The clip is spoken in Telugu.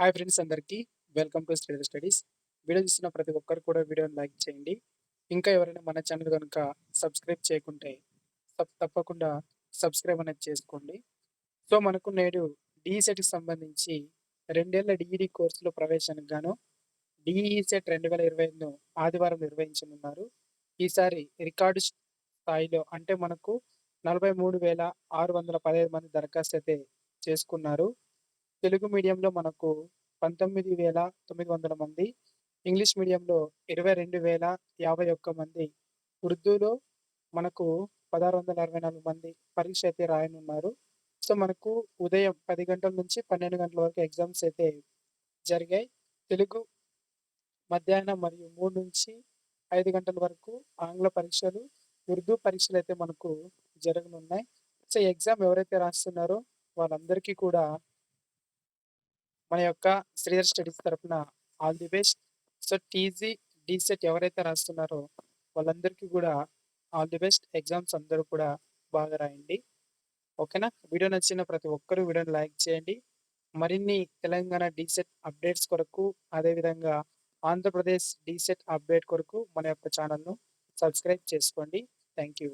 హాయ్ ఫ్రెండ్స్ అందరికీ. Welcome to study studies. Video చూస్తున్న ప్రతి ఒక్కరు కూడా వీడియోని లైక్ చేయండి. ఇంకా ఎవరైనా మన ఛానల్ కనుక సబ్స్క్రైబ్ చేయకుంటే తప్పకుండా సబ్స్క్రైబ్ అనేది చేసుకోండి. సో మనకు నేడు డిఈసెట్కి సంబంధించి రెండేళ్ళ డిఈడి కోర్సులో ప్రవేశానికి గాను డిఈసెట్ రెండు వేల ఇరవై ఐదును ఆదివారం నిర్వహించనున్నారు. ఈసారి రికార్డు స్థాయిలో అంటే మనకు నలభై మూడు వేల ఆరు వందల పదహైదు మంది దరఖాస్తు అయితే చేసుకున్నారు. తెలుగు మీడియంలో మనకు పంతొమ్మిది వేల తొమ్మిది వందల మంది ఇంగ్లీష్ మీడియంలో ఇరవై రెండు వేల యాభై ఒక్క మంది ఉర్దూలో మనకు పదహారు వందల అరవై నాలుగు మంది పరీక్ష అయితే రాయనున్నారు. సో మనకు ఉదయం పది గంటల నుంచి పన్నెండు గంటల వరకు ఎగ్జామ్స్ అయితే జరిగాయి. తెలుగు మధ్యాహ్నం మరియు మూడు నుంచి ఐదు గంటల వరకు ఆంగ్ల పరీక్షలు ఉర్దూ పరీక్షలు అయితే మనకు జరగనున్నాయి. సో ఎగ్జామ్ ఎవరైతే రాస్తున్నారో వాళ్ళందరికీ కూడా మన యొక్క శ్రీధర్ స్టడీస్ తరఫున all the best. So TG DEECET ఎవరైతే రాస్తున్నారో వాళ్ళందరికీ కూడా ఆల్ ది బెస్ట్. ఎగ్జామ్స్ అందరూ కూడా బాగా రాయండి. ఓకేనా? వీడియో నచ్చిన ప్రతి ఒక్కరూ వీడియోని లైక్ చేయండి. మరిన్ని తెలంగాణ డీసెట్ అప్డేట్స్ కొరకు అదేవిధంగా ఆంధ్రప్రదేశ్ డీసెట్ అప్డేట్ కొరకు మన యొక్క ఛానల్ను సబ్స్క్రైబ్ చేసుకోండి. Thank you